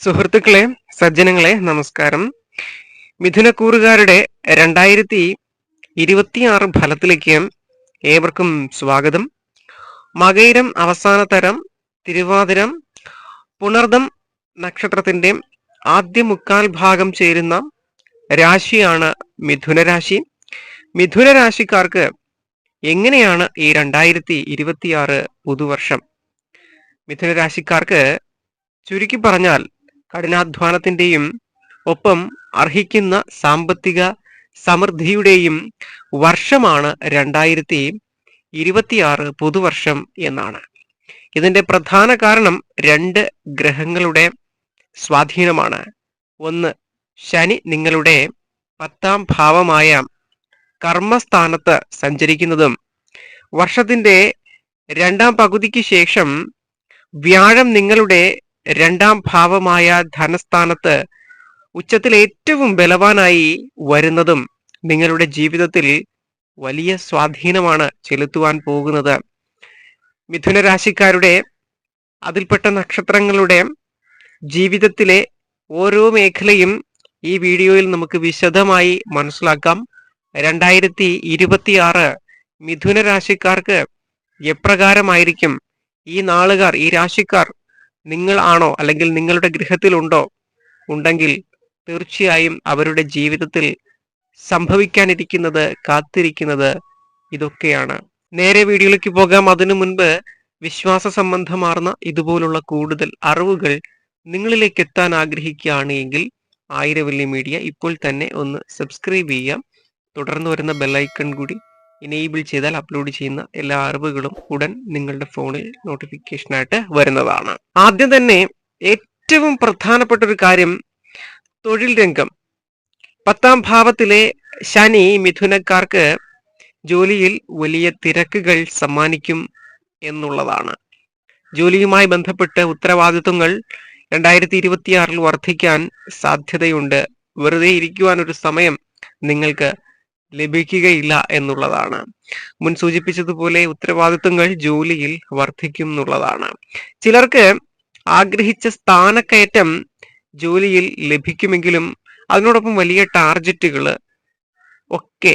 സുഹൃത്തുക്കളെ സജ്ജനങ്ങളെ നമസ്കാരം. മിഥുനക്കൂറുകാരുടെ രണ്ടായിരത്തി ഇരുപത്തിയാറ് ഫലത്തിലേക്ക് ഏവർക്കും സ്വാഗതം. മകയിരം അവസാന തരം തിരുവാതിരം പുണർദം നക്ഷത്രത്തിന്റെ ആദ്യ മുക്കാൽ ഭാഗം ചേരുന്ന രാശിയാണ് മിഥുനരാശി. മിഥുനരാശിക്കാർക്ക് എങ്ങനെയാണ് ഈ രണ്ടായിരത്തി ഇരുപത്തിയാറ് പുതുവർഷം? മിഥുനരാശിക്കാർക്ക് ചുരുക്കി പറഞ്ഞാൽ കഠിനാധ്വാനത്തിന്റെയും ഒപ്പം അർഹിക്കുന്ന സാമ്പത്തിക സമൃദ്ധിയുടെയും വർഷമാണ് രണ്ടായിരത്തി ഇരുപത്തിയാറ് പുതുവർഷം എന്നാണ്. ഇതിന്റെ പ്രധാന കാരണം രണ്ട് ഗ്രഹങ്ങളുടെ സ്വാധീനമാണ്. ഒന്ന് ശനി നിങ്ങളുടെ പത്താം ഭാവമായ കർമ്മസ്ഥാനത്ത് സഞ്ചരിക്കുന്നതും വർഷത്തിന്റെ രണ്ടാം പകുതിക്ക് ശേഷം വ്യാഴം നിങ്ങളുടെ രണ്ടാം ഭാവമായ ധനസ്ഥാനത്ത് ഉച്ചത്തിൽ ഏറ്റവും ബലവാനായി വരുന്നതും നിങ്ങളുടെ ജീവിതത്തിൽ വലിയ സ്വാധീനമാണ് ചെലുത്തുവാൻ പോകുന്നത്. മിഥുന രാശിക്കാരുടെ അതിൽപ്പെട്ട നക്ഷത്രങ്ങളുടെ ജീവിതത്തിലെ ഓരോ മേഖലയും ഈ വീഡിയോയിൽ നമുക്ക് വിശദമായി മനസ്സിലാക്കാം. രണ്ടായിരത്തി ഇരുപത്തിയാറ് മിഥുന രാശിക്കാർക്ക് എപ്രകാരമായിരിക്കും ഈ നാളുകാർ ഈ രാശിക്കാർ നിങ്ങൾ ആണോ അല്ലെങ്കിൽ നിങ്ങളുടെ ഗൃഹത്തിലുണ്ടോ? ഉണ്ടെങ്കിൽ തീർച്ചയായും അവരുടെ ജീവിതത്തിൽ സംഭവിക്കാനിരിക്കുന്നത് കാത്തിരിക്കുന്നത് ഇതൊക്കെയാണ്. നേരെ വീഡിയോയിലേക്ക് പോകാം. അതിനു മുൻപ് വിശ്വാസ സംബന്ധമാർന്ന ഇതുപോലുള്ള കൂടുതൽ അറിവുകൾ നിങ്ങളിലേക്ക് എത്താൻ ആഗ്രഹിക്കുകയാണ് എങ്കിൽ ആയിരവല്ലി മീഡിയ ഇപ്പോൾ തന്നെ ഒന്ന് സബ്സ്ക്രൈബ് ചെയ്യാം. തുടർന്ന് വരുന്ന ബെല്ലൈക്കൺ കൂടി ഇനേബിൾ ചെയ്താൽ അപ്ലോഡ് ചെയ്യുന്ന എല്ലാ അറിവുകളും ഉടൻ നിങ്ങളുടെ ഫോണിൽ നോട്ടിഫിക്കേഷനായിട്ട് വരുന്നതാണ്. ആദ്യം തന്നെ ഏറ്റവും പ്രധാനപ്പെട്ട ഒരു കാര്യം തൊഴിൽ രംഗം. പത്താം ഭാവത്തിലെ ശനി മിഥുനക്കാർക്ക് ജോലിയിൽ വലിയ തിരക്കുകൾ സമ്മാനിക്കും എന്നുള്ളതാണ്. ജോലിയുമായി ബന്ധപ്പെട്ട് ഉത്തരവാദിത്വങ്ങൾ രണ്ടായിരത്തി ഇരുപത്തിയാറിൽ വർദ്ധിക്കാൻ സാധ്യതയുണ്ട്. വെറുതെ ഇരിക്കുവാനൊരു സമയം നിങ്ങൾക്ക് ലഭിക്കുകയില്ല എന്നുള്ളതാണ്. മുൻ സൂചിപ്പിച്ചതുപോലെ ഉത്തരവാദിത്വങ്ങൾ ജോലിയിൽ വർദ്ധിക്കും എന്നുള്ളതാണ് ചിലർക്ക് ആഗ്രഹിച്ച സ്ഥാനക്കയറ്റം ജോലിയിൽ ലഭിക്കുമെങ്കിലും അതിനോടൊപ്പം വലിയ ടാർജറ്റുകൾ ഒക്കെ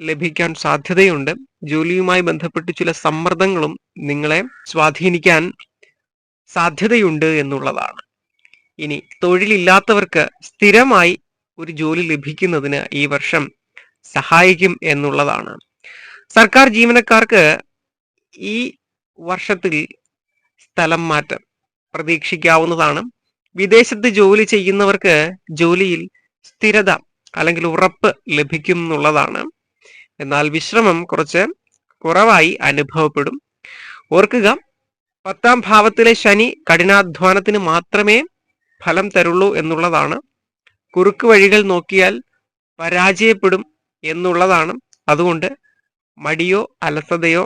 ലഭിക്കാൻ സാധ്യതയുണ്ട്. ജോലിയുമായി ബന്ധപ്പെട്ട് ചില സമ്മർദ്ദങ്ങളും നിങ്ങളെ സ്വാധീനിക്കാൻ സാധ്യതയുണ്ട് എന്നുള്ളതാണ്. ഇനി തൊഴിലില്ലാത്തവർക്ക് സ്ഥിരമായി ഒരു ജോലി ലഭിക്കുന്നതിന് ഈ വർഷം സഹായിക്കും എന്നുള്ളതാണ്. സർക്കാർ ജീവനക്കാർക്ക് ഈ വർഷത്തിൽ സ്ഥലം മാറ്റം പ്രതീക്ഷിക്കാവുന്നതാണ്. വിദേശത്ത് ജോലി ചെയ്യുന്നവർക്ക് ജോലിയിൽ സ്ഥിരത അല്ലെങ്കിൽ ഉറപ്പ് ലഭിക്കും എന്നുള്ളതാണ് എന്നാൽ വിശ്രമം കുറച്ച് കുറവായി അനുഭവപ്പെടും. ഓർക്കുക പത്താം ഭാവത്തിലെ ശനി കഠിനാധ്വാനത്തിന് മാത്രമേ ഫലം തരുള്ളൂ എന്നുള്ളതാണ്. കുറുക്ക് വഴികൾ നോക്കിയാൽ പരാജയപ്പെടും എന്നുള്ളതാണ്. അതുകൊണ്ട് മടിയോ അലസതയോ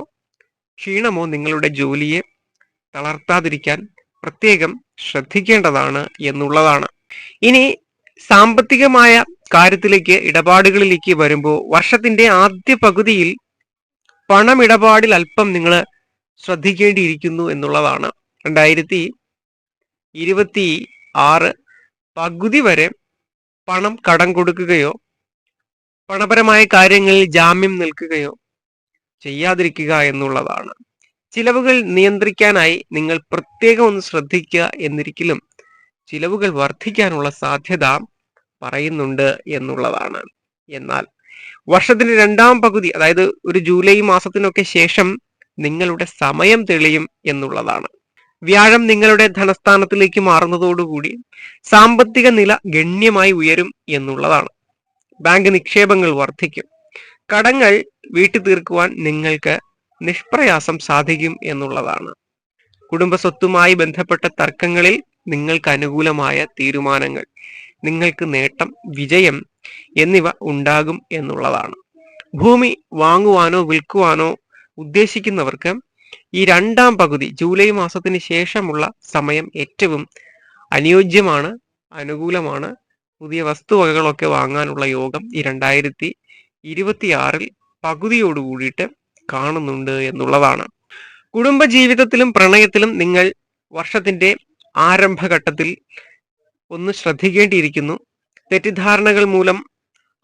ക്ഷീണമോ നിങ്ങളുടെ ജോലിയെ തളർത്താതിരിക്കാൻ പ്രത്യേകം ശ്രദ്ധിക്കേണ്ടതാണ് എന്നുള്ളതാണ്. ഇനി സാമ്പത്തികമായ കാര്യത്തിലേക്ക് ഇടപാടുകളിലേക്ക് വരുമ്പോൾ വർഷത്തിന്റെ ആദ്യ പകുതിയിൽ പണമിടപാടിൽ അല്പം നിങ്ങൾ ശ്രദ്ധിക്കേണ്ടിയിരിക്കുന്നു എന്നുള്ളതാണ്. രണ്ടായിരത്തി ഇരുപത്തി ആറ് പകുതി വരെ പണം കടം കൊടുക്കുകയോ പണപരമായ കാര്യങ്ങളിൽ ജാമ്യം നിൽക്കുകയോ ചെയ്യാതിരിക്കുക എന്നുള്ളതാണ്. ചിലവുകൾ നിയന്ത്രിക്കാനായി നിങ്ങൾ പ്രത്യേകം ഒന്ന് ശ്രദ്ധിക്കുക എന്നിരിക്കലും ചിലവുകൾ വർദ്ധിക്കാനുള്ള സാധ്യത പറയുന്നുണ്ട് എന്നുള്ളതാണ്. എന്നാൽ വർഷത്തിന്റെ രണ്ടാം പകുതി അതായത് ഒരു ജൂലൈ മാസത്തിനൊക്കെ ശേഷം നിങ്ങളുടെ സമയം തെളിയും എന്നുള്ളതാണ്. വ്യാഴം നിങ്ങളുടെ ധനസ്ഥാനത്തിലേക്ക് മാറുന്നതോടുകൂടി സാമ്പത്തിക നില ഗണ്യമായി ഉയരും എന്നുള്ളതാണ്. ബാങ്ക് നിക്ഷേപങ്ങൾ വർദ്ധിക്കും കടങ്ങൾ വീട്ടു തീർക്കുവാൻ നിങ്ങൾക്ക് നിഷ്പ്രയാസം സാധിക്കും എന്നുള്ളതാണ്. കുടുംബസ്വത്തുമായി ബന്ധപ്പെട്ട തർക്കങ്ങളിൽ നിങ്ങൾക്ക് അനുകൂലമായ തീരുമാനങ്ങൾ നിങ്ങൾക്ക് നേട്ടം വിജയം എന്നിവ ഉണ്ടാകും എന്നുള്ളതാണ്. ഭൂമി വാങ്ങുവാനോ വിൽക്കുവാനോ ഉദ്ദേശിക്കുന്നവർക്ക് ഈ രണ്ടാം പകുതി ജൂലൈ മാസത്തിന് ശേഷമുള്ള സമയം ഏറ്റവും അനുയോജ്യമാണ് അനുകൂലമാണ് പുതിയ വസ്തുവകകളൊക്കെ വാങ്ങാനുള്ള യോഗം ഈ രണ്ടായിരത്തി ഇരുപത്തിയാറിൽ പകുതിയോട് കൂടിയിട്ട് കാണുന്നുണ്ട് എന്നുള്ളതാണ്. കുടുംബജീവിതത്തിലും പ്രണയത്തിലും നിങ്ങൾ വർഷത്തിന്റെ ആരംഭഘട്ടത്തിൽ ഒന്ന് ശ്രദ്ധിക്കേണ്ടിയിരിക്കുന്നു. തെറ്റിദ്ധാരണകൾ മൂലം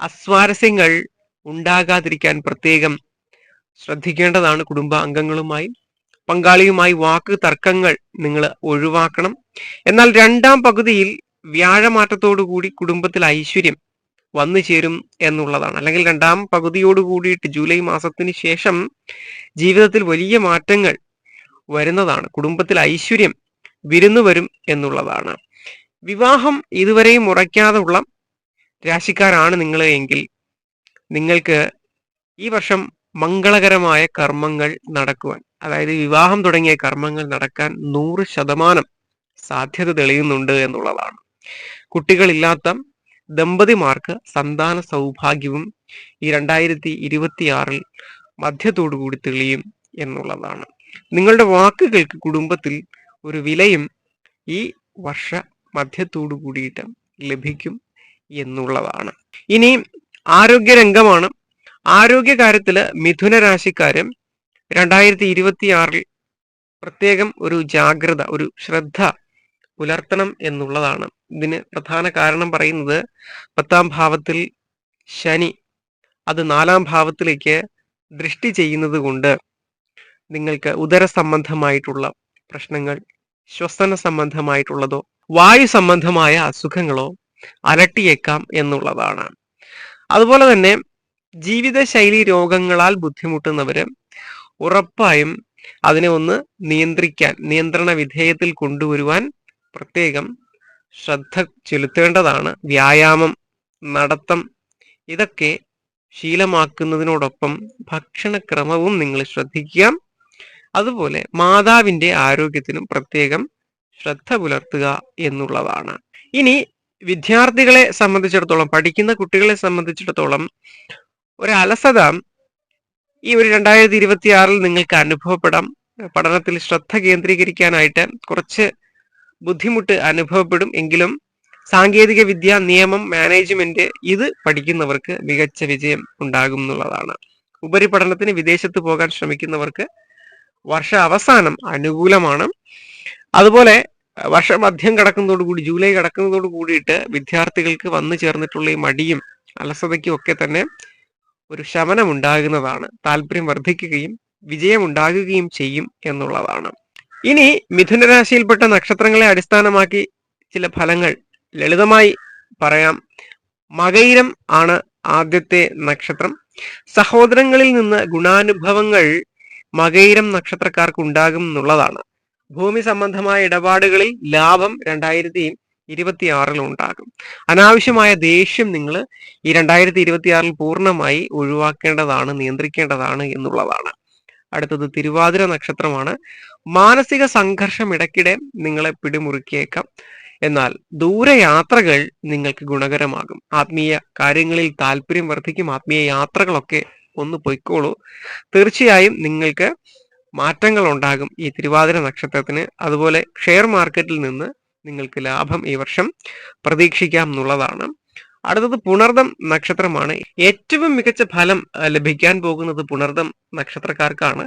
അസ്വാരസ്യങ്ങൾ ഉണ്ടാകാതിരിക്കാൻ പ്രത്യേകം ശ്രദ്ധിക്കേണ്ടതാണ് കുടുംബ അംഗങ്ങളുമായി. പങ്കാളിയുമായി വാക്ക് തർക്കങ്ങൾ നിങ്ങൾ ഒഴിവാക്കണം. എന്നാൽ രണ്ടാം പകുതിയിൽ വ്യാഴമാറ്റത്തോടുകൂടി കുടുംബത്തിൽ ഐശ്വര്യം വന്നു ചേരും എന്നുള്ളതാണ്. അല്ലെങ്കിൽ രണ്ടാം പകുതിയോട് കൂടിയിട്ട് ജൂലൈ മാസത്തിന് ശേഷം ജീവിതത്തിൽ വലിയ മാറ്റങ്ങൾ വരുന്നതാണ്. കുടുംബത്തിൽ ഐശ്വര്യം വിരുന്നു വരും എന്നുള്ളതാണ്. വിവാഹം ഇതുവരെയും ഉറയ്ക്കാതെ ഉള്ള രാശിക്കാരാണ് നിങ്ങൾ എങ്കിൽ നിങ്ങൾക്ക് ഈ വർഷം മംഗളകരമായ കർമ്മങ്ങൾ നടക്കുവാൻ അതായത് വിവാഹം തുടങ്ങിയ കർമ്മങ്ങൾ നടക്കാൻ നൂറ് ശതമാനം സാധ്യത തെളിയുന്നുണ്ട് എന്നുള്ളതാണ്. കുട്ടികളില്ലാത്ത ദമ്പതിമാർക്ക് സന്താന സൗഭാഗ്യവും ഈ രണ്ടായിരത്തി ഇരുപത്തിയാറിൽ മധ്യത്തോടു കൂടി തെളിയും എന്നുള്ളതാണ്. നിങ്ങളുടെ വാക്കുകൾക്ക് കുടുംബത്തിൽ ഒരു വിലയും ഈ വർഷ മധ്യത്തോടു കൂടിയിട്ട് ലഭിക്കും എന്നുള്ളതാണ്. ഇനി ആരോഗ്യരംഗമാണ്. ആരോഗ്യകാര്യത്തിൽ മിഥുന രാശിക്കാരൻ രണ്ടായിരത്തി ഇരുപത്തിയാറിൽ പ്രത്യേകം ഒരു ജാഗ്രത ഒരു ശ്രദ്ധ പുലർത്തണം എന്നുള്ളതാണ്. ഇതിന് പ്രധാന കാരണം പറയുന്നത് പത്താം ഭാവത്തിൽ ശനി. അത് നാലാം ഭാവത്തിലേക്ക് ദൃഷ്ടി ചെയ്യുന്നത് കൊണ്ട് നിങ്ങൾക്ക് ഉദര സംബന്ധമായിട്ടുള്ള പ്രശ്നങ്ങൾ ശ്വസന സംബന്ധമായിട്ടുള്ളതോ വായു സംബന്ധമായ അസുഖങ്ങളോ അലട്ടിയേക്കാം എന്നുള്ളതാണ്. അതുപോലെ തന്നെ ജീവിതശൈലി രോഗങ്ങളാൽ ബുദ്ധിമുട്ടുന്നവര് ഉറപ്പായും അതിനെ ഒന്ന് നിയന്ത്രിക്കാൻ നിയന്ത്രണ വിധേയത്തിൽ കൊണ്ടുവരുവാൻ പ്രത്യേകം ശ്രദ്ധ ചെലുത്തേണ്ടതാണ്. വ്യായാമം നടത്തം ഇതൊക്കെ ശീലമാക്കുന്നതിനോടൊപ്പം ഭക്ഷണക്രമവും നിങ്ങൾ ശ്രദ്ധിക്കുക. അതുപോലെ മാതാവിന്റെ ആരോഗ്യത്തിനും പ്രത്യേകം ശ്രദ്ധ പുലർത്തുക എന്നുള്ളതാണ്. ഇനി വിദ്യാർത്ഥികളെ സംബന്ധിച്ചിടത്തോളം പഠിക്കുന്ന കുട്ടികളെ സംബന്ധിച്ചിടത്തോളം ഒരു അലസത ഈ ഒരു രണ്ടായിരത്തി ഇരുപത്തി ആറിൽ നിങ്ങൾക്ക് അനുഭവപ്പെടാം. പഠനത്തിൽ ശ്രദ്ധ കേന്ദ്രീകരിക്കാനായിട്ട് കുറച്ച് ബുദ്ധിമുട്ട് അനുഭവപ്പെടും എങ്കിലും സാങ്കേതിക വിദ്യ നിയമം മാനേജ്മെന്റ് ഇത് പഠിക്കുന്നവർക്ക് മികച്ച വിജയം ഉണ്ടാകും എന്നുള്ളതാണ്. ഉപരിപഠനത്തിന് വിദേശത്ത് പോകാൻ ശ്രമിക്കുന്നവർക്ക് വർഷ അവസാനം അനുകൂലമാണ്. അതുപോലെ വർഷമധ്യം കടക്കുന്നതോടുകൂടി ജൂലൈ കടക്കുന്നതോട് കൂടിയിട്ട് വിദ്യാർത്ഥികൾക്ക് വന്നു ചേർന്നിട്ടുള്ള ഈ മടിയും അലസതയ്ക്കും ഒക്കെ തന്നെ ഒരു ശമനം ഉണ്ടാകുന്നതാണ് താല്പര്യം വർദ്ധിക്കുകയും വിജയം ഉണ്ടാകുകയും ചെയ്യും എന്നുള്ളതാണ്. ഇനി മിഥുനരാശിയിൽപ്പെട്ട നക്ഷത്രങ്ങളെ അടിസ്ഥാനമാക്കി ചില ഫലങ്ങൾ ലളിതമായി പറയാം. മകയിരം ആണ് ആദ്യത്തെ നക്ഷത്രം. സഹോദരങ്ങളിൽ നിന്ന് ഗുണാനുഭവങ്ങൾ മകയിരം നക്ഷത്രക്കാർക്ക് ഉണ്ടാകും എന്നുള്ളതാണ്. ഭൂമി സംബന്ധമായ ഇടപാടുകളിൽ ലാഭം രണ്ടായിരത്തി ഇരുപത്തി ആറിൽ ഉണ്ടാകും. അനാവശ്യമായ ദേഷ്യം നിങ്ങൾ ഈ രണ്ടായിരത്തി ഇരുപത്തി ആറിൽ പൂർണമായി ഒഴിവാക്കേണ്ടതാണ് നിയന്ത്രിക്കേണ്ടതാണ് എന്നുള്ളതാണ്. അടുത്തത് തിരുവാതിര നക്ഷത്രമാണ്. മാനസിക സംഘർഷം ഇടയ്ക്കിടെ നിങ്ങളെ പിടിമുറുക്കിയേക്കാം. എന്നാൽ ദൂരയാത്രകൾ നിങ്ങൾക്ക് ഗുണകരമാകും. ആത്മീയ കാര്യങ്ങളിൽ താല്പര്യം വർദ്ധിക്കും. ആത്മീയ യാത്രകളൊക്കെ ഒന്ന് പൊയ്ക്കോളൂ. തീർച്ചയായും നിങ്ങൾക്ക് മാറ്റങ്ങൾ ഉണ്ടാകും ഈ തിരുവാതിര നക്ഷത്രത്തിന്. അതുപോലെ ഷെയർ മാർക്കറ്റിൽ നിന്ന് നിങ്ങൾക്ക് ലാഭം ഈ വർഷം പ്രതീക്ഷിക്കാം എന്നുള്ളതാണ്. അടുത്തത് പുണർദം നക്ഷത്രമാണ്. ഏറ്റവും മികച്ച ഫലം ലഭിക്കാൻ പോകുന്നത് പുണർദം നക്ഷത്രക്കാർക്കാണ്.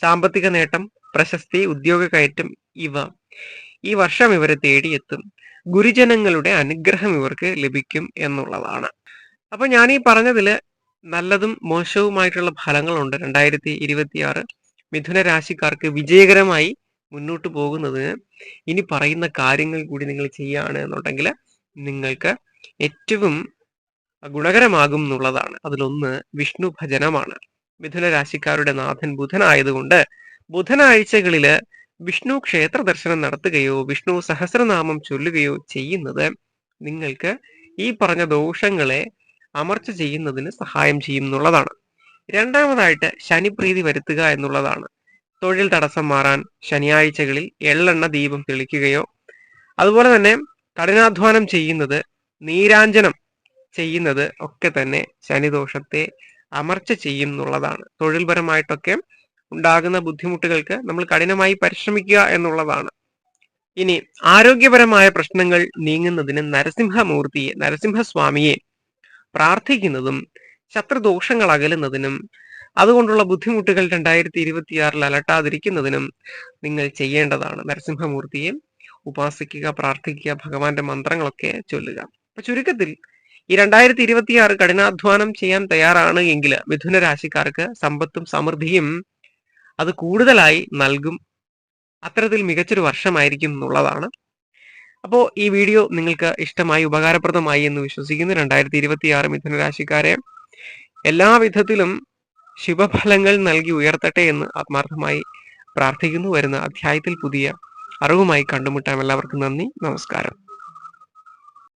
സാമ്പത്തിക നേട്ടം പ്രശസ്തി ഉദ്യോഗ കയറ്റം ഇവ. ഈ വർഷം ഇവരെ തേടിയെത്തും. ഗുരുജനങ്ങളുടെ അനുഗ്രഹം ഇവർക്ക് ലഭിക്കും എന്നുള്ളതാണ്. അപ്പൊ ഞാൻ ഈ പറഞ്ഞതിൽ നല്ലതും മോശവുമായിട്ടുള്ള ഫലങ്ങളുണ്ട്. രണ്ടായിരത്തി ഇരുപത്തിയാറ് മിഥുന രാശിക്കാർക്ക് വിജയകരമായി മുന്നോട്ട് പോകുന്നതിന് ഇനി പറയുന്ന കാര്യങ്ങൾ കൂടി നിങ്ങൾ ചെയ്യുകയാണ് എന്നുണ്ടെങ്കിൽ നിങ്ങൾക്ക് ഏറ്റവും ഗുണകരമാകും എന്നുള്ളതാണ്. അതിലൊന്ന് വിഷ്ണു ഭജനമാണ്. മിഥുന രാശിക്കാരുടെ നാഥൻ ബുധനായതുകൊണ്ട് ബുധനാഴ്ചകളിൽ വിഷ്ണു ക്ഷേത്ര ദർശനം നടത്തുകയോ വിഷ്ണു സഹസ്രനാമം ചൊല്ലുകയോ ചെയ്യുന്നത് നിങ്ങൾക്ക് ഈ പറഞ്ഞ ദോഷങ്ങളെ അമർച്ച ചെയ്യുന്നതിന് സഹായം ചെയ്യും എന്നുള്ളതാണ്. രണ്ടാമതായിട്ട് ശനിപ്രീതി വരുത്തുക എന്നുള്ളതാണ്. തൊഴിൽ തടസ്സം മാറാൻ ശനിയാഴ്ചകളിൽ എള്ളെണ്ണ ദീപം തെളിക്കുകയോ അതുപോലെ തന്നെ കഠിനാധ്വാനം ചെയ്യുന്നത് നീരാഞ്ജനം ചെയ്യുന്നത് ഒക്കെ തന്നെ ശനിദോഷത്തെ അമർച്ച ചെയ്യും എന്നുള്ളതാണ് തൊഴിൽപരമായിട്ടൊക്കെ ഉണ്ടാകുന്ന ബുദ്ധിമുട്ടുകൾക്ക് നമ്മൾ കഠിനമായി പരിശ്രമിക്കുക എന്നുള്ളതാണ്. ഇനി ആരോഗ്യപരമായ പ്രശ്നങ്ങൾ നീങ്ങുന്നതിന് നരസിംഹമൂർത്തിയെ നരസിംഹസ്വാമിയെ പ്രാർത്ഥിക്കുന്നതും ശത്രുദോഷങ്ങൾ അകലുന്നതിനും അതുകൊണ്ടുള്ള ബുദ്ധിമുട്ടുകൾ രണ്ടായിരത്തി ഇരുപത്തിയാറിൽ അലട്ടാതിരിക്കുന്നതിനും നിങ്ങൾ ചെയ്യേണ്ടതാണ്. നരസിംഹമൂർത്തിയെ ഉപാസിക്കുക പ്രാർത്ഥിക്കുക ഭഗവാന്റെ മന്ത്രങ്ങളൊക്കെ ചൊല്ലുക. അപ്പൊ ചുരുക്കത്തിൽ ഈ രണ്ടായിരത്തി ഇരുപത്തിയാറ് കഠിനാധ്വാനം ചെയ്യാൻ തയ്യാറാണ് എങ്കിൽ മിഥുന രാശിക്കാർക്ക് സമ്പത്തും സമൃദ്ധിയും അത് കൂടുതലായി നൽകും. അത്തരത്തിൽ മികച്ചൊരു വർഷമായിരിക്കും എന്നുള്ളതാണ്. അപ്പോൾ ഈ വീഡിയോ നിങ്ങൾക്ക് ഇഷ്ടമായി ഉപകാരപ്രദമായി എന്ന് വിശ്വസിക്കുന്നു രണ്ടായിരത്തി ഇരുപത്തിയാറ് മിഥുന രാശിക്കാരെ എല്ലാവിധത്തിലും ശുഭഫലങ്ങൾ നൽകി ഉയർത്തട്ടെ എന്ന് ആത്മാർത്ഥമായി പ്രാർത്ഥിക്കുന്നു. വരുന്ന അധ്യായത്തിൽ പുതിയ അറിവുമായി കണ്ടുമുട്ടാം. എല്ലാവർക്കും നന്ദി. നമസ്കാരം.